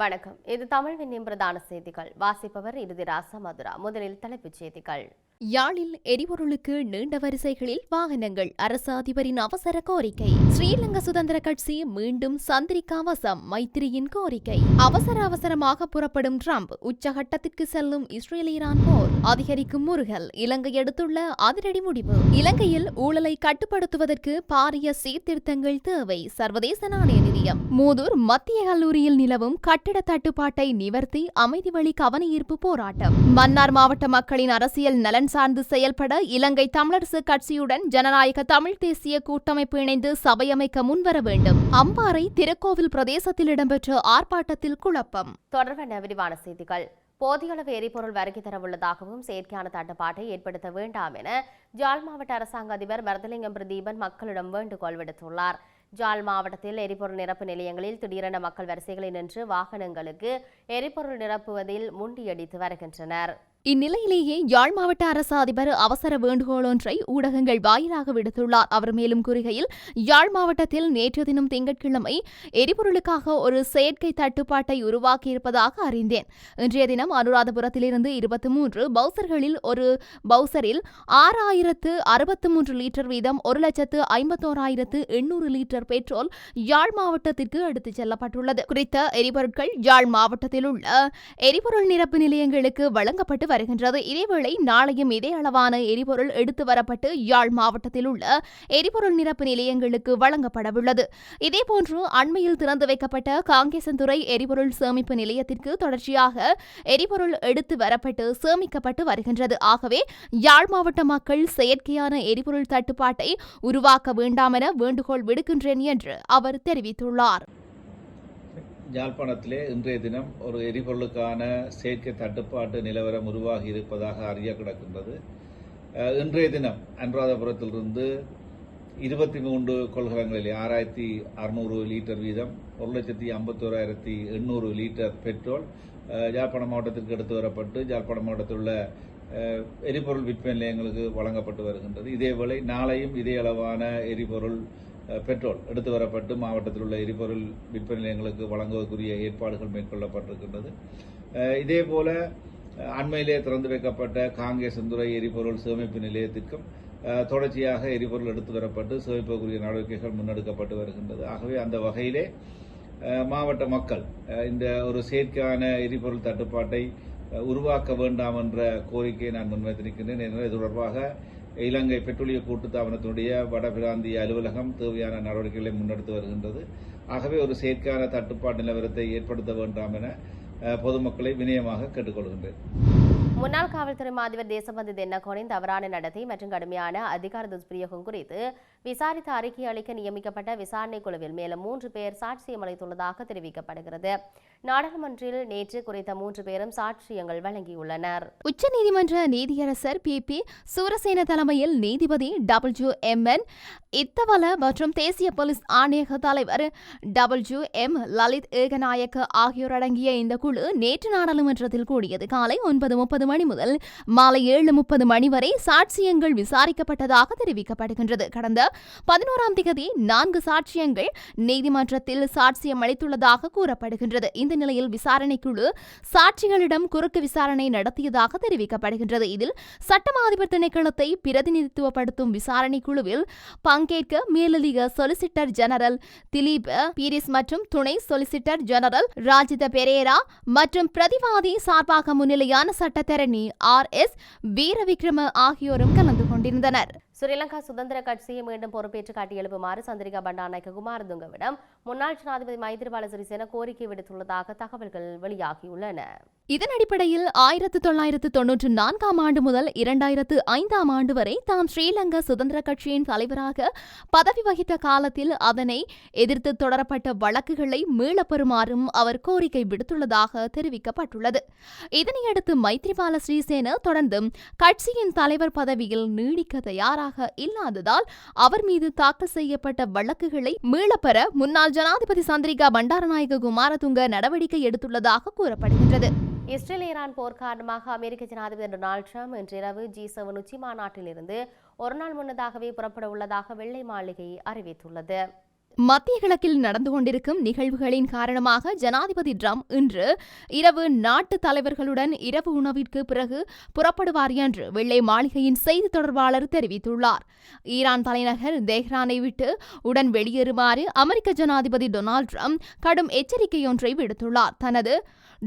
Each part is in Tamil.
வணக்கம். இது தமிழ் விண்ணின் பிரதான செய்திகள். வாசிப்பவர் இறுதிராசா மதுரா. முதலில் தலைப்புச் செய்திகள். யாழில் எரிபொருளுக்கு நீண்ட வரிசைகளில் வாகனங்கள். அரசு அதிபரின் அவசர கோரிக்கை. ஸ்ரீலங்கா சுதந்திர கட்சி மீண்டும் சந்திரிகா வசம். மைத்திரியின் கோரிக்கை. அவசர அவசரமாக புறப்படும் ட்ரம்ப் உச்சகட்டத்திற்கு செல்லும் இஸ்ரேல் ஈரான் போர். அதிகரிக்கும் முருகல். இலங்கை எடுத்துள்ள அதிரடி முடிவு. இலங்கையில் ஊழலை கட்டுப்படுத்துவதற்கு பாரிய சீர்திருத்தங்கள் தேவை. சர்வதேச நாணய நிதியம். மூதூர் மத்திய கல்லூரியில் நிலவும் கட்டிட தட்டுப்பாட்டை நிவர்த்தி அமைதி வழி கவனஈர்ப்பு போராட்டம். மன்னார் மாவட்ட மக்களின் அரசியல் நலன் சார்ந்து செயல்பட இலங்கை தமிழரசு கட்சியுடன் ஜனநாயக தமிழ் தேசிய கூட்டமைப்பு இணைந்து சபையமைக்க முன்வர வேண்டும். அம்பாறை திருக்கோவில் பிரதேசத்தில் இடம்பெற்ற ஆர்ப்பாட்டத்தில் குழப்பம். தொடர்பான விரிவான செய்திகள். போதிய அளவு எரிபொருள் வருகை தரவுள்ளதாகவும் செயற்கையான தட்டுப்பாட்டை ஏற்படுத்த வேண்டாம் என ஜாழ் மாவட்ட அரசாங்க அதிபர் மருதலிங்கம் பிரதீபன் மக்களிடம் வேண்டுகோள் விடுத்துள்ளார். ஜால் மாவட்டத்தில் எரிபொருள் நிரப்பு நிலையங்களில் திடீரென மக்கள் வரிசைகளில் நின்று வாகனங்களுக்கு எரிபொருள் நிரப்புவதில் முண்டியடித்து வருகின்றனர். இந்நிலையிலேயே யாழ் மாவட்ட அரசு அதிபர் அவசர வேண்டுகோள் ஒன்றை ஊடகங்கள் வாயிலாக விடுத்துள்ளார். அவர் மேலும் கூறுகையில் யாழ் மாவட்டத்தில் நேற்று தினம் திங்கட்கிழமை எரிபொருளுக்காக ஒரு செயற்கை தட்டுப்பாட்டை உருவாக்கியிருப்பதாக அறிந்தேன். இன்றைய தினம் அனுராதபுரத்திலிருந்து இருபத்தி மூன்று பவுசர்களில் ஒரு பவுசரில் ஆறாயிரத்து அறுபத்து மூன்று லிட்டர் வீதம் ஒரு லட்சத்து ஐம்பத்தோராயிரத்து எண்ணூறு லிட்டர் பெட்ரோல் யாழ் மாவட்டத்திற்கு எடுத்துச் செல்லப்பட்டுள்ளது. குறித்த எரிபொருட்கள் யாழ் மாவட்டத்தில் உள்ள எரிபொருள் நிரப்பு நிலையங்களுக்கு வழங்கப்பட்டு வருகின்றது. இதேவேளை நாளையும் இதே அளவான எரிபொருள் எடுத்து வரப்பட்டு யாழ் மாவட்டத்தில் உள்ள எரிபொருள் நிரப்பு நிலையங்களுக்கு வழங்கப்படவுள்ளது. இதேபோன்று அண்மையில் திறந்து வைக்கப்பட்ட காங்கேசன்துறை எரிபொருள் சேமிப்பு நிலையத்திற்கு தொடர்ச்சியாக எரிபொருள் எடுத்து வரப்பட்டு சேமிக்கப்பட்டு வருகின்றது. ஆகவே யாழ் மாவட்ட மக்கள் செயற்கையான எரிபொருள் தட்டுப்பாட்டை உருவாக்க வேண்டாம் என வேண்டுகோள் விடுக்கின்றேன் என்று அவர் தெரிவித்துள்ளார். யாழ்ப்பாணத்திலே இன்றைய தினம் ஒரு எரிபொருளுக்கான செயற்கை தட்டுப்பாட்டு நிலவரம் உருவாகி இருப்பதாக அறிய கிடக்கின்றது. இன்றைய தினம் அனுராதபுரத்திலிருந்து இருபத்தி மூன்று கொள்கலங்களில் ஆறாயிரத்தி அறுநூறு லிட்டர் வீதம் ஒரு லட்சத்தி ஐம்பத்தோராயிரத்தி எண்ணூறு லிட்டர் பெட்ரோல் அஹ், யாழ்ப்பாணம் மாவட்டத்திற்கு எடுத்து வரப்பட்டு யாழ்ப்பாணம் மாவட்டத்தில் உள்ள எரிபொருள் விற்பனை நிலையங்களுக்கு வழங்கப்பட்டு வருகின்றது. இதேவேளை நாளையும் இதே அளவான எரிபொருள் பெட்ரோல் எடுத்து வரப்பட்டு மாவட்டத்தில் உள்ள எரிபொருள் விற்பனை நிலையங்களுக்கு வழங்குவதற்குரிய ஏற்பாடுகள் மேற்கொள்ளப்பட்டிருக்கின்றது. அஹ், இதேபோல அண்மையிலே திறந்து வைக்கப்பட்ட காங்கேசந்துறை எரிபொருள் சேமிப்பு நிலையத்திற்கும் தொடர்ச்சியாக எரிபொருள் எடுத்து வரப்பட்டு சேமிப்பதற்குரிய நடவடிக்கைகள் முன்னெடுக்கப்பட்டு வருகின்றது. ஆகவே அந்த வகையிலே மாவட்ட மக்கள் இந்த ஒரு செயற்கையான எரிபொருள் தட்டுப்பாட்டை உருவாக்க வேண்டாம் என்ற கோரிக்கையை நான் முன்வைத்திருக்கின்றேன். எனவே இது தொடர்பாக இலங்கை பெட்ரோலிய கூட்டுத்தாபனத்தினுடைய வடபிராந்திய அலுவலகம் தேவையான நடவடிக்கைகளை முன்னெடுத்து வருகின்றது. ஆகவே ஒரு செயற்கான தட்டுப்பாட்டு நிலவரத்தை ஏற்படுத்த வேண்டாம் என அஹ், பொதுமக்களை வினயமாக கேட்டுக்கொள்கின்றேன். முன்னாள் காவல்துறை மாதிபர் தேசபந்து தென்னகோனின் தவறான நடத்தை மற்றும் கடுமையான அதிகார துஷ்பிரயோகம் குறித்து விசாரித்து அறிக்கை அளிக்க நியமிக்கப்பட்ட விசாரணை குழுவில் மேலும் மூன்று பேர் சாட்சியம் அளித்துள்ளதாக தெரிவிக்கப்படுகிறது. நாடாளுமன்றில் நேற்று குறித்த மூன்று பேரும் சாட்சியங்கள் வழங்கியுள்ளனர். உச்சநீதிமன்ற நீதியரசர் பி. பி. சூரசேன தலைமையில் நீதிபதி டபிள்யூ. எம். என். இத்தவல மற்றும் தேசிய போலீஸ் ஆணையக தலைவர் டபிள்யூ. எம். லலித் ஏகநாயக்க ஆகியோர் அடங்கிய இந்த குழு நேற்று நாடாளுமன்றத்தில் கூடியது. காலை ஒன்பது முப்பது மணி முதல் மாலை ஏழு முப்பது மணி வரை சாட்சியங்கள் விசாரிக்கப்பட்டதாக தெரிவிக்கப்படுகின்றது. கடந்த பதினோராம் தேதி நான்கு சாட்சியங்கள் நீதிமன்றத்தில் சாட்சியம் அளித்துள்ளதாக கூறப்படுகின்றது. இந்த நிலையில் விசாரணைக்குழு சாட்சிகளிடம் குறுக்கு விசாரணை நடத்தியதாக தெரிவிக்கப்படுகின்றது. இதில் சட்டமா அதிபர் திணைக்களத்தை பிரதிநிதித்துவப்படுத்தும் விசாரணை குழுவில் பங்கேற்க மேலதிக சொலிசிட்டர் ஜெனரல் திலீப் பீரிஸ் மற்றும் துணை சொலிசிட்டர் ஜெனரல் ராஜித பெரேரா மற்றும் பிரதிவாதி சார்பாக முன்னிலையான சட்டத்தரணி ஆர் எஸ் வீரவிக்ரம ஆகியோரும் கலந்து கொண்டிருந்தனர். ஸ்ரீலங்கா சுதந்திர கட்சியை மீண்டும் பொறுப்பேற்று காட்டியெழுப்புமாறு சந்திரிகா பண்டாநாயக்க குமாரதுங்கவிடம் முன்னாள் ஜனாதிபதி மைத்திரிபால சிறிசேன கோரிக்கை விடுத்துள்ளதாக தகவல்கள் வெளியாகியுள்ளன. இதன் அடிப்படையில் ஆயிரத்து தொள்ளாயிரத்து தொன்னூற்று நான்காம் ஆண்டு முதல் இரண்டாயிரத்து ஐந்தாம் ஆண்டு வரை தாம் ஸ்ரீலங்கா சுதந்திர கட்சியின் தலைவராக பதவி வகித்த காலத்தில் அதனை எதிர்த்து தொடரப்பட்ட வழக்குகளை மீளப் பெறுமாறும் அவர் கோரிக்கை விடுத்துள்ளதாக தெரிவிக்கப்பட்டுள்ளது. இதனையடுத்து மைத்ரிபால ஸ்ரீசேன தொடர்ந்தும் கட்சியின் தலைவர் பதவியில் நீடிக்க தயாராக இல்லாததால் அவர் மீது தாக்கல் செய்யப்பட்ட வழக்குகளை மீளப்பெற முன்னாள் ஜனாதிபதி சந்திரிகா பண்டாரநாயக குமாரதுங்க நடவடிக்கை எடுத்துள்ளதாக கூறப்படுகின்றது. இஸ்ரேல் ஈரான் போர் காரணமாக அமெரிக்க ஜனாதிபதி டொனால்டு ட்ரம்ப் இன்றிரவு ஜி செவன் உச்சி மாநாட்டிலிருந்து ஒரு நாள் முன்னதாகவே புறப்பட உள்ளதாக வெள்ளை மாளிகை அறிவித்துள்ளது. மத்திய கிழக்கில் நடந்து கொண்டிருக்கும் நிகழ்வுகளின் காரணமாக ஜனாதிபதி ட்ரம்ப் இன்று இரவு நாட்டு தலைவர்களுடன் இரவு உணவிற்கு பிறகு புறப்படுவார் என்று வெள்ளை மாளிகையின் செய்தி தொடர்பாளர் தெரிவித்துள்ளார். ஈரான் தலைநகர் தெஹ்ரானை விட்டு உடன் வெளியேறுமாறு அமெரிக்க ஜனாதிபதி டொனால்ட் ட்ரம்ப் கடும் எச்சரிக்கையொன்றை விடுத்துள்ளார். தனது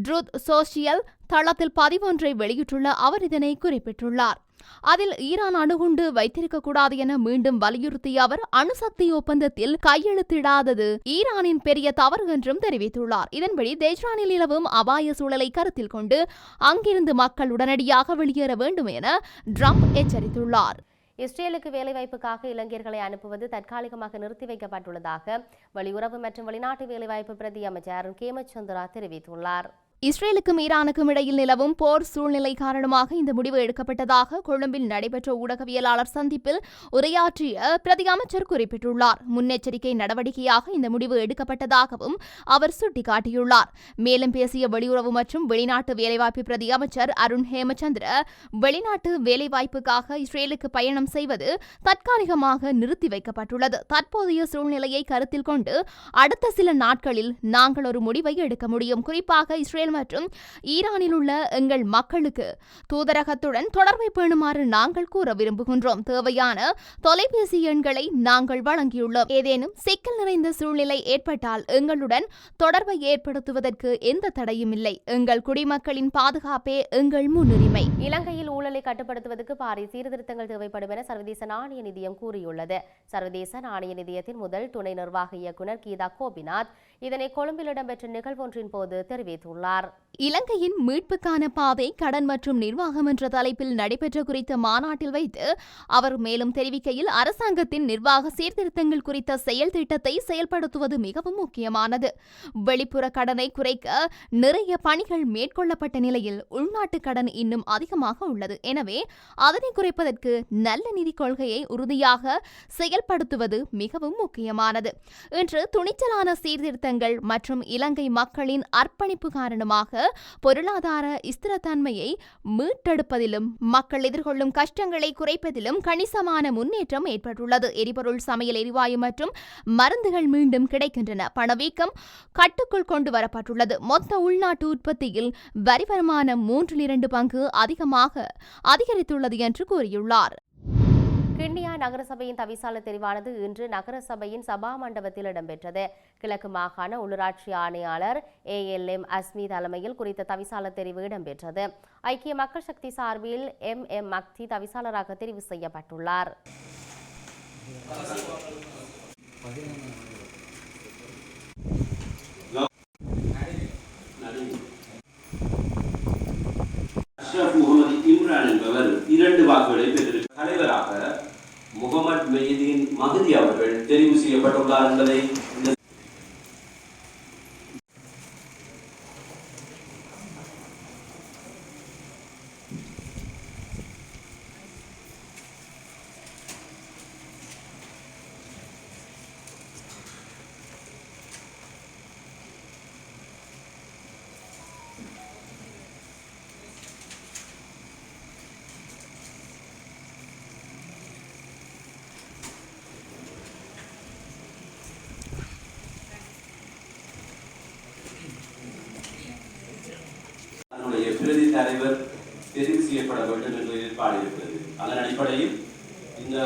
ட்ரூத் சோசியல் தளத்தில் பதிவொன்றை வெளியிட்டுள்ள அவர் இதனை குறிப்பிட்டுள்ளார். அதில் ஈரான் அணுகுண்டு வைத்திருக்கக்கூடாது என மீண்டும் வலியுறுத்திய அவர் அணுசக்தி ஒப்பந்தத்தில் கையெழுத்திடாதது ஈரானின் பெரிய தவறு என்றும் தெரிவித்துள்ளார். இதன்படி தெஹ்ரானில் நிலவும் அபாய சூழலை கருத்தில் கொண்டு அங்கிருந்து மக்கள் உடனடியாக வெளியேற வேண்டும் என ட்ரம்ப் எச்சரித்துள்ளார். இஸ்ரேலுக்கு வேலைவாய்ப்புக்காக இளைஞர்களை அனுப்புவது தற்காலிகமாக நிறுத்தி வைக்கப்பட்டுள்ளதாக வெளியுறவு மற்றும் வெளிநாட்டு வேலைவாய்ப்பு பிரதி அமைச்சர் அருண் கேமச்சந்திரா தெரிவித்துள்ளார். இஸ்ரேலுக்கும் ஈரானுக்கும் இடையில் நிலவும் போர் சூழ்நிலை காரணமாக இந்த முடிவு எடுக்கப்பட்டதாக கொழும்பில் நடைபெற்ற ஊடகவியலாளர் சந்திப்பில் உரையாற்றிய பிரதி அமைச்சர் குறிப்பிட்டுள்ளார். முன்னெச்சரிக்கை நடவடிக்கையாக இந்த முடிவு எடுக்கப்பட்டதாகவும் அவர் சுட்டிக்காட்டியுள்ளார். மேலும் பேசிய வெளியுறவு மற்றும் வெளிநாட்டு வேலைவாய்ப்பு பிரதி அமைச்சர் அருண் ஹேமச்சந்திர வெளிநாட்டு வேலைவாய்ப்புக்காக இஸ்ரேலுக்கு பயணம் செய்வது தற்காலிகமாக நிறுத்தி வைக்கப்பட்டுள்ளது. தற்போதைய சூழ்நிலையை கருத்தில் கொண்டு அடுத்த சில நாட்களில் நாங்கள் ஒரு முடிவை எடுக்க முடியும். குறிப்பாக இஸ்ரேல் மற்றும் ஈரானில் உள்ள எங்கள் மக்களுக்கு தூதரகத்துடன் தொடர்பை பேணுமாறு நாங்கள் கூற விரும்புகின்றோம். தேவையான தொலைபேசி எண்களை நாங்கள் வழங்கியுள்ளோம். ஏதேனும் சிக்கல் நிறைந்த சூழ்நிலை ஏற்பட்டால் எங்களுடன் தொடர்பை ஏற்படுத்துவதற்கு எந்த தடையும் இல்லை. எங்கள் குடிமக்களின் பாதுகாப்பே எங்கள் முன்னுரிமை. இலங்கையில் ஊழலை கட்டுப்படுத்துவதற்கு பாரிய சீர்திருத்தங்கள் தேவைப்படும் என சர்வதேச நாணய நிதியம் கூறியுள்ளது. சர்வதேச நாணய நிதியத்தின் முதல் துணை நிர்வாக இயக்குநர் கீதா கோபிநாத் இதனை கொழும்பில் இடம்பெற்ற நிகழ்வொன்றின் போது தெரிவித்துள்ளார். இலங்கையின் மீட்புக்கான பாதை கடன் மற்றும் நிர்வாகம் என்ற தலைப்பில் நடைபெற்ற குறித்த மாநாட்டில் வைத்து அவர் மேலும் தெரிவிக்கையில் அரசாங்கத்தின் நிர்வாக சீர்திருத்தங்கள் குறித்த செயல் திட்டத்தை செயல்படுத்துவது மிகவும் முக்கியமானது. வெளிப்புற கடனை குறைக்க நிறைய பணிகள் மேற்கொள்ளப்பட்ட நிலையில் உள்நாட்டு கடன் இன்னும் அதிகமாக உள்ளது. எனவே அதனை குறைப்பதற்கு நல்ல நிதி கொள்கையை உறுதியாக செயல்படுத்துவது மிகவும் முக்கியமானது. இன்று துணிச்சலான சீர்திருத்தங்கள் மற்றும் இலங்கை மக்களின் அர்ப்பணிப்பு காரணமாக பொருளாதார ஸ்திரத்தன்மையை மீட்டெடுப்பதிலும் மக்கள் எதிர்கொள்ளும் கஷ்டங்களை குறைப்பதிலும் கணிசமான முன்னேற்றம் ஏற்பட்டுள்ளது. எரிபொருள் சமையல் எரிவாயு மற்றும் மருந்துகள் மீண்டும் கிடைக்கின்றன. பணவீக்கம் கட்டுக்குள் கொண்டு வரப்பட்டுள்ளது. மொத்த உள்நாட்டு உற்பத்தியில் வரி வருமானம் மூன்றில் இரண்டு பங்கு அதிகமாக அதிகரித்துள்ளது என்று கூறியுள்ளார். கிண்ணியா நகரசபையின் தவிசாளர் தெரிவானது இன்று நகரசபையின் சபா மண்டபத்தில் இடம்பெற்றது. கிழக்கு மாகாண உள்ளூராட்சி ஆணையாளர் ஏ எல் எம் அஸ்மி தலைமையில் குறித்த தவிசாளர் தெரிவு இடம்பெற்றது. ஐக்கிய மக்கள் சக்தி சார்பில் எம். எம். மக்தி தவிசாளராக தெரிவு செய்யப்பட்டுள்ளார். முகமது இம்ரான் என்பவர் இரண்டு வாக்குகளை பெற்றிருக்கிறார் முகமது மெய்தீன் மகதி அவர்கள் தெரிவு செய்யப்பட்டுள்ளார் என்பதை இந்த அதனுடைய பிரதி தலைவர் தெரிவு செய்யப்பட வேண்டும் என்று ஏற்பாடு இருக்கிறது அதன் அடிப்படையில் இந்த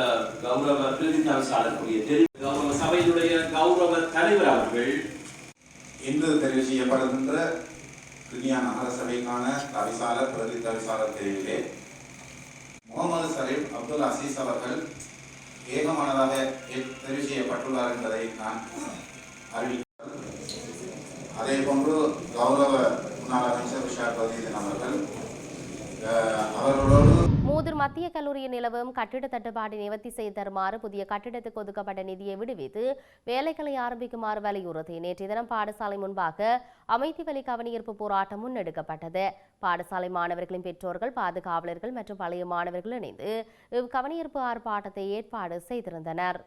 கௌரவ பிரதி தவிசாளருக்குரிய தெரிவு கௌரவ சபையினுடைய கௌரவ தலைவர் அவர்கள் இன்று தெரிவு செய்யப்படுகின்ற கிரியா நகர சபைக்கான தவிசாளர் பிரதி தவிசாளர் தெரிவிலே முகமது சலீம் அப்துல் அசீஸ் அவர்கள் ஏகமானதாக தெரிவு செய்யப்பட்டுள்ளார் என்பதை நான் அறிவிக்கிறேன். அதே போன்று கௌரவ முன்னாள் அமைச்சர் விஷால் அவர்கள் அவர்களோடு மூதூர் மத்திய கல்லூரியில் நிலவும் கட்டிட தட்டுப்பாட்டை நிவர்த்தி செய்து தருமாறு புதிய கட்டிடத்துக்கு ஒதுக்கப்பட்ட நிதியை விடுவித்து வேலைகளை ஆரம்பிக்குமாறு வலியுறுத்தி நேற்று தினம் பாடசாலை முன்பாக அமைதி வழி கவனியீர்ப்பு போராட்டம் முன்னெடுக்கப்பட்டது. பாடசாலை மாணவர்களின் பெற்றோர்கள் பாதுகாவலர்கள் மற்றும் பழைய மாணவர்கள் இணைந்து இவ் கவனியீர்ப்பு ஆர்ப்பாட்டத்தை ஏற்பாடு செய்திருந்தனர்.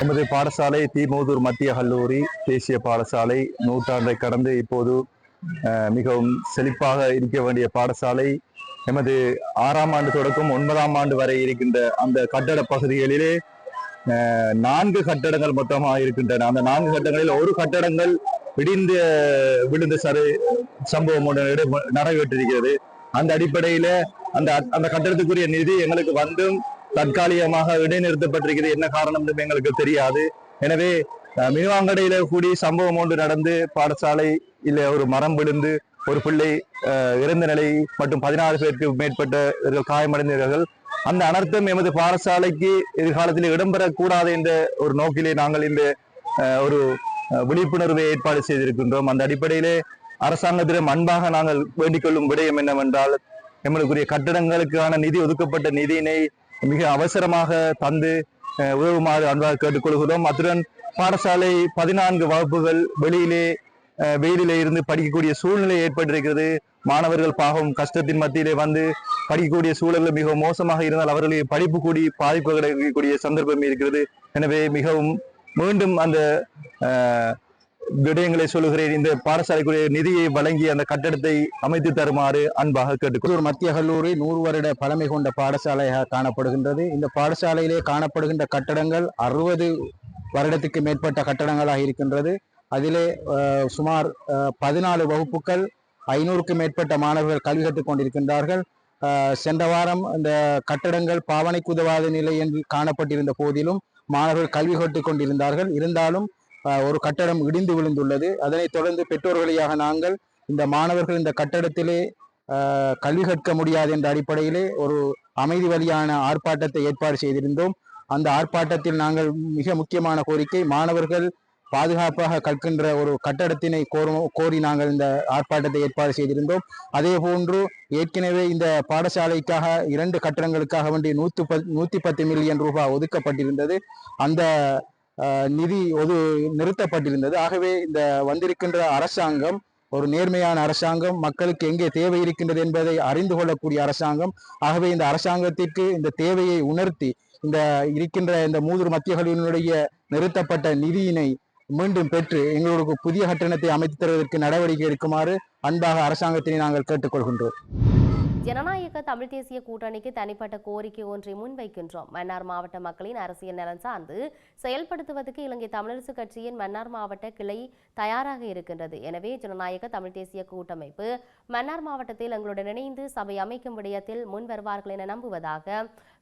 எமது பாடசாலை தீமோதூர் மத்திய கல்லூரி தேசிய பாடசாலை. நூற்றாண்டை கடந்து இப்போது அஹ், மிகவும் செழிப்பாக இருக்க வேண்டிய பாடசாலை. எமது ஆறாம் ஆண்டு தொடக்கம் ஒன்பதாம் ஆண்டு வரை இருக்கின்ற அந்த கட்டட பகுதிகளிலே அஹ், நான்கு கட்டடங்கள் மொத்தமாக இருக்கின்றன. அந்த நான்கு கட்டடங்களில் ஒரு கட்டடங்கள் இடிந்து விழுந்த சரு சம்பவம் ஒன்று நடைபெற்றிருக்கிறது. அந்த அடிப்படையில அந்த அந்த கட்டடத்துக்குரிய நிதி எங்களுக்கு வந்தும் தற்காலிகமாக இடைநிறுத்தப்பட்டிருக்கிறது. என்ன காரணம் என்று எங்களுக்கு தெரியாது. எனவே மினுவாங்கடையில கூடி சம்பவம் ஒன்று நடந்து பாடசாலை இல்ல ஒரு மரம் விழுந்து ஒரு பிள்ளை இறந்த நிலை மற்றும் பதினாறு பேருக்கு மேற்பட்ட காயமடைந்தார்கள் அந்த அனர்த்தம் எமது பாடசாலைக்கு எதிர்காலத்தில் இடம்பெறக்கூடாது என்ற ஒரு நோக்கிலே நாங்கள் இந்த அஹ், ஒரு விழிப்புணர்வை ஏற்பாடு செய்திருக்கின்றோம். அந்த அடிப்படையிலே அரசாங்கத்திடம் அன்பாக நாங்கள் வேண்டிக் கொள்ளும் விடயம் என்னவென்றால் எங்களுக்குரிய கட்டடங்களுக்கான நிதி ஒதுக்கப்பட்ட நிதியினை மிக அவசரமாக தந்து உதவுமாறு அன்பாக கேட்டுக்கொள்கிறோம். அத்துடன் பாடசாலை பதினான்கு வகுப்புகள் வெளியிலே வெயிலிலே இருந்து படிக்கக்கூடிய சூழ்நிலை ஏற்பட்டிருக்கிறது. மாணவர்கள் பாவம் கஷ்டத்தின் மத்தியிலே வந்து படிக்கக்கூடிய சூழல்கள் மிகவும் மோசமாக இருந்தால் அவர்களுக்கு படிப்பு கூடி பாதிப்பு கிடைக்கக்கூடிய சந்தர்ப்பம் இருக்கிறது. எனவே மிகவும் மீண்டும் அந்த விடயங்களை சொல்லுகிறேன். இந்த பாடசாலைக்குரிய நிதியை வழங்கி அந்த கட்டடத்தை அமைத்து தருமாறு அன்பாக கேட்டுக்கொள் மத்திய கல்லூரி நூறு வருட பழமை கொண்ட பாடசாலையாக காணப்படுகின்றது. இந்த பாடசாலையிலே காணப்படுகின்ற கட்டடங்கள் அறுபது வருடத்துக்கு மேற்பட்ட கட்டடங்களாக இருக்கின்றது. அதிலே சுமார் பதினாலு வகுப்புகள் ஐநூறுக்கு மேற்பட்ட மாணவர்கள் கல்வி கற்றுக் கொண்டிருக்கின்றார்கள். சென்ற வாரம் இந்த கட்டடங்கள் பாவனைக்கு உதவாத நிலை என்று காணப்பட்டிருந்த போதிலும் மாணவர்கள் கல்வி கற்றுக் கொண்டிருந்தார்கள். இருந்தாலும் ஒரு கட்டடம் இடிந்து விழுந்துள்ளது. அதனைத் தொடர்ந்து பெற்றோர் வழியாக நாங்கள் இந்த மாணவர்கள் இந்த கட்டடத்திலே கல்வி கற்க முடியாது என்ற அடிப்படையிலே ஒரு அமைதி வழியான ஆர்ப்பாட்டத்தை ஏற்பாடு செய்திருந்தோம். அந்த ஆர்ப்பாட்டத்தில் நாங்கள் மிக முக்கியமான கோரிக்கை மாணவர்கள் பாதுகாப்பாக கற்கின்ற ஒரு கட்டடத்தினை கோரும் கோரி நாங்கள் இந்த ஆர்ப்பாட்டத்தை ஏற்பாடு செய்திருந்தோம். அதே போன்று ஏற்கனவே இந்த பாடசாலைக்காக இரண்டு கட்டடங்களுக்காக வேண்டி நூற்று பத் நூற்றி பத்து மில்லியன் ரூபாய் ஒதுக்கப்பட்டிருந்தது. அந்த நிதி ஒது நிறுத்தப்பட்டிருந்தது. ஆகவே இந்த வந்திருக்கின்ற அரசாங்கம் ஒரு நேர்மையான அரசாங்கம் மக்களுக்கு எங்கே தேவை இருக்கின்றது என்பதை அறிந்து கொள்ளக்கூடிய அரசாங்கம் ஆகவே இந்த அரசாங்கத்திற்கு இந்த தேவையை உணர்த்தி இந்த இருக்கின்ற இந்த மூதூர் மத்திய நிறுத்தப்பட்ட நிதியினை மீண்டும் பெற்று எங்களுக்கு புதிய கட்டணத்தை அமைத்து தருவதற்கு நடவடிக்கை எடுக்குமாறு அன்பாக அரசாங்கத்தினை நாங்கள் கேட்டுக்கொள்கின்றோம். ஜனநாயக தமிழ் தேசிய கூட்டணிக்கு தனிப்பட்ட கோரிக்கை ஒன்றை முன்வைக்கின்றோம். மன்னார் மாவட்ட மக்களின் அரசியல் நலன் சார்ந்து செயல்படுத்துவதற்கு இலங்கை தமிழரசு கட்சியின் மன்னார் மாவட்ட கிளை தயாராக இருக்கின்றது. எனவே ஜனநாயக தமிழ் தேசிய கூட்டமைப்பு மன்னார் மாவட்டத்தில் எங்களுடன் இணைந்து சபை அமைக்கும் விடயத்தில் முன் வருவார்கள் என நம்புவதாக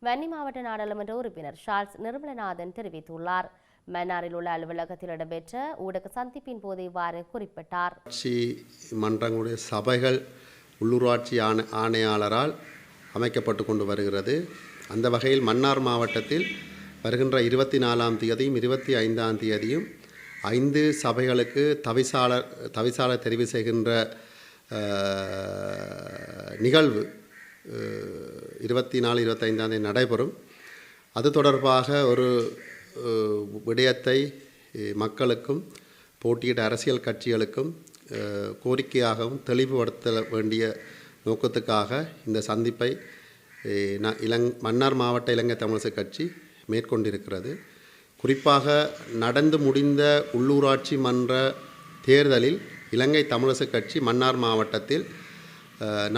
வன்னி மாவட்ட நாடாளுமன்ற உறுப்பினர் ஷார்ல்ஸ் நிர்மலநாதன் தெரிவித்துள்ளார். மன்னாரில் உள்ள அலுவலகத்தில் இடம்பெற்ற ஊடக சந்திப்பின் போது இவ்வாறு குறிப்பிட்டார். மன்றங்களுடைய சபைகள் உள்ளூராட்சி ஆணை ஆணையாளரால் அமைக்கப்பட்டு கொண்டு வருகிறது. அந்த வகையில் மன்னார் மாவட்டத்தில் வருகின்ற இருபத்தி நாலாம் தேதியும் இருபத்தி ஐந்தாம் தேதியும் ஐந்து சபைகளுக்கு தவிசாளர் தவிசாளர் தெரிவு செய்கின்ற நிகழ்வு இருபத்தி நாலு இருபத்தைந்தாம் தேதி நடைபெறும். அது தொடர்பாக ஒரு விடயத்தை மக்களுக்கும் போட்டியிட்ட அரசியல் கட்சிகளுக்கும் கோரிக்கையாகவும் தெளிவுபடுத்த வேண்டிய நோக்கத்துக்காக இந்த சந்திப்பை நான் இலங் மன்னார் மாவட்ட இலங்கை தமிழிசை கட்சி மேற்கொண்டிருக்கிறது. குறிப்பாக நடந்து முடிந்த உள்ளூராட்சி மன்ற தேர்தலில் இலங்கை தமிழிசை கட்சி மன்னார் மாவட்டத்தில்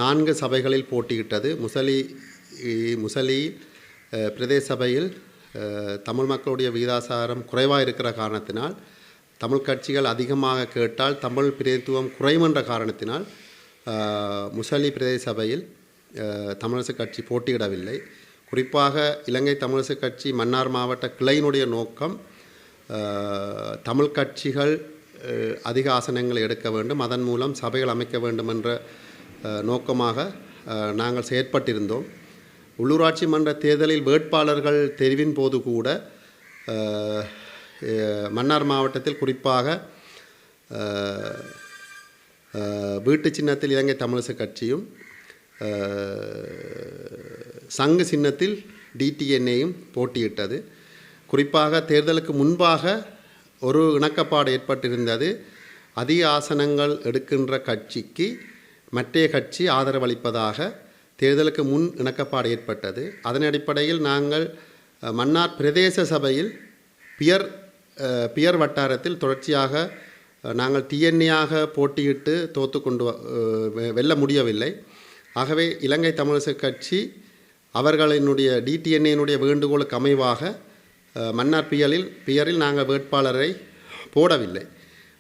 நான்கு சபைகளில் போட்டியிட்டது. முசலி முசலி பிரதேச சபையில் தமிழ் மக்களுடைய விகிதாசாரம் குறைவாக இருக்கிற காரணத்தினால் தமிழ் கட்சிகள் அதிகமாக கேட்டால் தமிழ் பிரதித்துவம் குறைமென்ற காரணத்தினால் முசலி பிரதேச சபையில் தமிழரசு கட்சி போட்டியிடவில்லை. குறிப்பாக இலங்கை தமிழரசு கட்சி மன்னார் மாவட்ட கிளையினுடைய நோக்கம் தமிழ் கட்சிகள் அதிக ஆசனங்களை எடுக்க வேண்டும் அதன் மூலம் சபைகள் அமைக்க வேண்டும் என்ற நோக்கமாக நாங்கள் செயற்பட்டிருந்தோம். உள்ளூராட்சி மன்ற தேர்தலில் வேட்பாளர்கள் தெரிவின் போது கூட மன்னார் மாவட்டத்தில் குறிப்பாக வீட்டு சின்னத்தில் இலங்கை தமிழிசை கட்சியும் சங்கு சின்னத்தில் டிடிஎன்ஏயும் போட்டியிட்டது. குறிப்பாக தேர்தலுக்கு முன்பாக ஒரு இணக்கப்பாடு ஏற்பட்டிருந்தது. அதிக ஆசனங்கள் எடுக்கின்ற கட்சிக்கு மற்றைய கட்சி ஆதரவளிப்பதாக தேர்தலுக்கு முன் இணக்கப்பாடு ஏற்பட்டது. அதன் அடிப்படையில் நாங்கள் மன்னார் பிரதேச சபையில் பியர் பியர் வட்டாரத்தில் தொடர்ச்சியாக நாங்கள் டிஎன்ஏயாக போட்டியிட்டு தோத்து கொண்டு வெ- வெல்ல முடியவில்லை. ஆகவே இலங்கை தமிழிசை கட்சி அவர்களினுடைய டிடிஎன்ஏனுடைய வேண்டுகோளுக்கு அமைவாக மன்னார் பியலில் பியரில் நாங்கள் வேட்பாளரை போடவில்லை.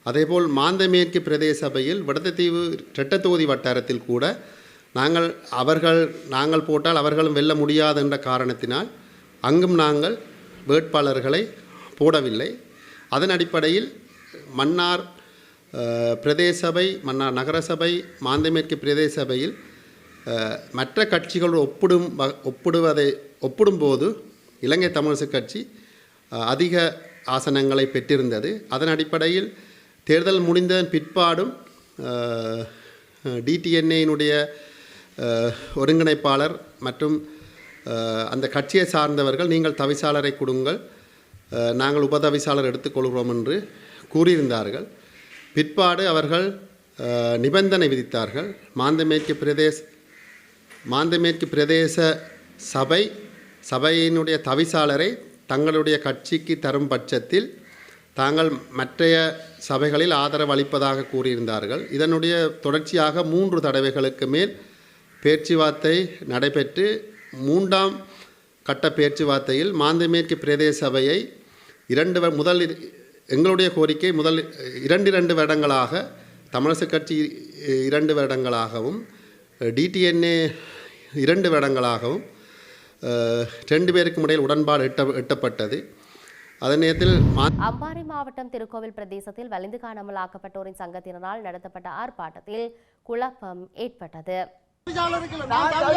அதேபோல் மாந்தமேற்கு பிரதேச சபையில் வடத்தீவு ரெட்டத்தொகுதி வட்டாரத்தில் கூட நாங்கள் அவர்கள் நாங்கள் போட்டால் அவர்களும் வெல்ல முடியாது என்ற காரணத்தினால் அங்கும் நாங்கள் வேட்பாளர்களை போடவில்லை. அதன் அடிப்படையில் மன்னார் பிரதேசபை பிரதேச சபை மன்னார் நகரசபை மாந்தமேற்கு பிரதேச சபையில் மற்ற கட்சிகளோடு ஒப்பிடும் வ- ஒப்பிடுவதை ஒப்பிடும்போது இலங்கை தமிழரசு கட்சி அதிக ஆசனங்களை பெற்றிருந்தது. அதன் அடிப்படையில் தேர்தல் முடிந்த பிற்பாடும் டிடிஎன்ஏயினுடைய ஒருங்கிணைப்பாளர் மற்றும் அந்த கட்சியை சார்ந்தவர்கள் நீங்கள் தவிசாளரை கொடுங்கள் நாங்கள் உபதவிசாளர் எடுத்துக்கொள்கிறோம் என்று கூறியிருந்தார்கள். பிற்பாடு அவர்கள் நிபந்தனை விதித்தார்கள். மாந்தமேற்கு பிரதேச மாந்தமேற்கு பிரதேச சபை சபையினுடைய தவிசாளரை தங்களுடைய கட்சிக்கு தரும் பட்சத்தில் தாங்கள் மற்றைய சபைகளில் ஆதரவு அளிப்பதாக கூறியிருந்தார்கள். இதனுடைய தொடர்ச்சியாக மூன்று தடவைகளுக்கு மேல் பேச்சுவார்த்தை நடைபெற்று மூன்றாம் கட்ட பேச்சுவார்த்தையில் மாந்தமேற்கு பிரதேச சபையை இரண்டு முதல் எங்களுடைய கோரிக்கை முதல் இரண்டு இரண்டு வருடங்களாக தமிழரசு கட்சி இரண்டு வருடங்களாகவும் டிடிஎன்ஏ இரண்டு வருடங்களாகவும் ரெண்டு பேருக்கும் இடையில் உடன்பாடு எட்ட எட்டப்பட்டது. அதே நேரத்தில் மா அம்பாறை மாவட்டம் திருக்கோவில் பிரதேசத்தில் வலிந்து காணாமல் ஆக்கப்பட்டோரின் சங்கத்தினரால் நடத்தப்பட்ட ஆர்ப்பாட்டத்தில் குழப்பம் ஏற்பட்டது. நாங்க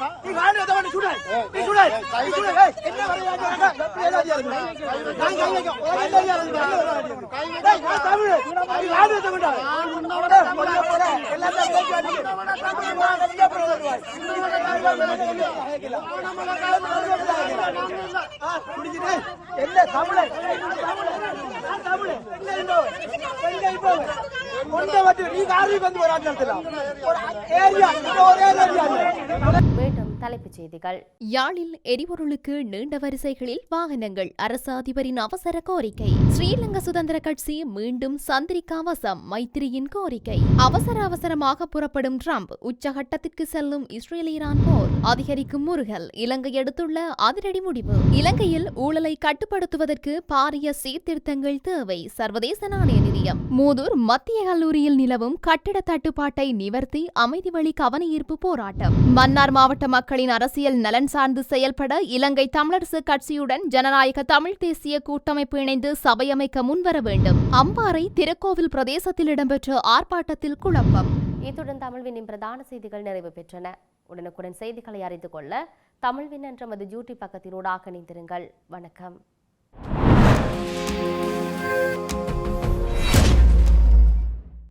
நீ வாடி எதை தமிழ் தமிழ் ഉണ്ടാൻ പറ്റില്ല ഈ കാറിൽ ബന്ധം വരാൻ ചേർത്തില്ല ഏരിയ ഒരേ ഏരിയ தலைப்புச் செய்திகள். யாழில் எரிபொருளுக்கு நீண்ட வரிசைகளில் வாகனங்கள். அரசு அதிபரின் அவசர கோரிக்கை. ஸ்ரீலங்கா சுதந்திர கட்சி மீண்டும் சந்திரிகா வசம் மைத்திரியின் கோரிக்கை. அவசர அவசரமாக புறப்படும் ட்ரம்ப் உச்சகட்டத்திற்கு செல்லும் இஸ்ரேல் ஈரான் போர் அதிகரிக்கும் முருகல். இலங்கை எடுத்துள்ள அதிரடி முடிவு. இலங்கையில் ஊழலை கட்டுப்படுத்துவதற்கு பாரிய சீர்திருத்தங்கள் தேவை. சர்வதேச நாணய நிதியம். மூதூர் மத்திய கல்லூரியில் நிலவும் கட்டிட தட்டுப்பாட்டை நிவர்த்தி அமைதி வழி கவனஈர்ப்பு போராட்டம். மன்னார் மாவட்ட மக்களின் அரசியல் நலன் சார்ந்து செயல்பட இலங்கை தமிழரசு கட்சியுடன் ஜனநாயக தமிழ் தேசிய கூட்டமைப்பு இணைந்து சபையமைக்க முன்வர வேண்டும். அம்பாறை திருக்கோவில் பிரதேசத்தில் இடம்பெற்ற ஆர்ப்பாட்டத்தில் குழப்பம். இத்துடன் தமிழ்வினின் பிரதான செய்திகள் நிறைவு பெற்றன. உடனுக்குடன் செய்திகளை அறிந்து கொள்ள தமிழ்வின் என்ற மது ஜூட்டி பக்கத்தினூடாக இணைந்திருங்கள். வணக்கம்.